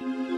இது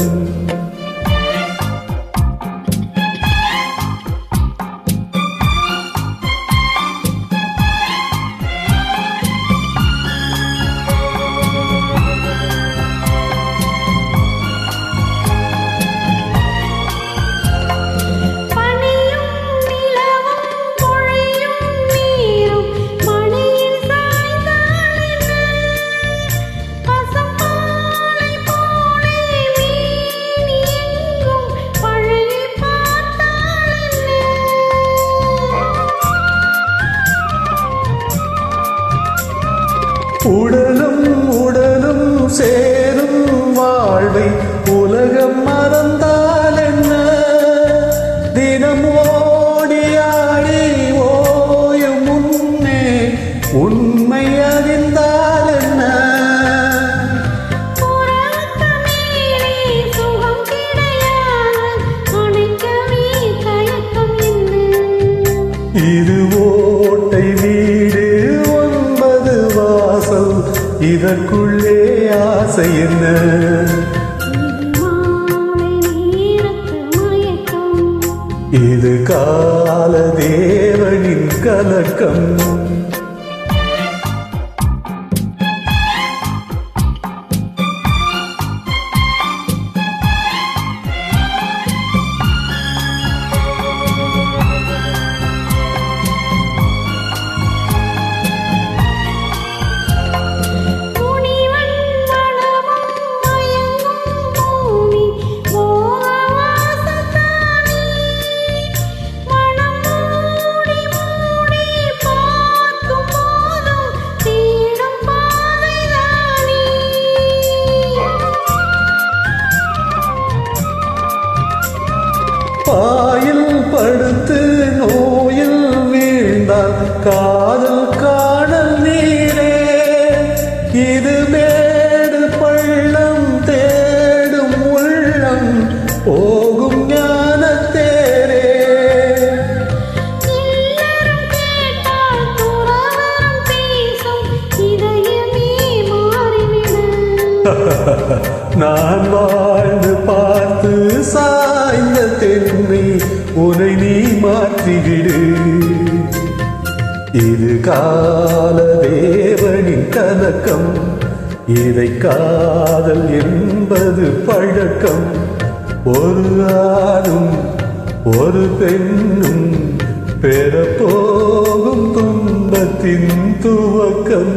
உடலும் உடலும் சேரும் வாழ்வை உலகம் மறந்தால் என்ன? தினம் ஓடியாடி ஓயும் முன்னே உண்மை அறிந்தால் என்ன? இது ஓட்டை வீடு இதற்குள்ளே ஆசை என்ன? இது கால தேவனின் கலக்கம். நான் வாழ்ந்து பார்த்து சாய்ந்த தென்னை உனை நீ மாற்றிவிடு. இது கால தேவனின் கலக்கம் இதை காதல் என்பது பழக்கம். ஒரு ஆணும் ஒரு பெண்ணும் பெறப்போகும் துன்பத்தின் துவக்கம்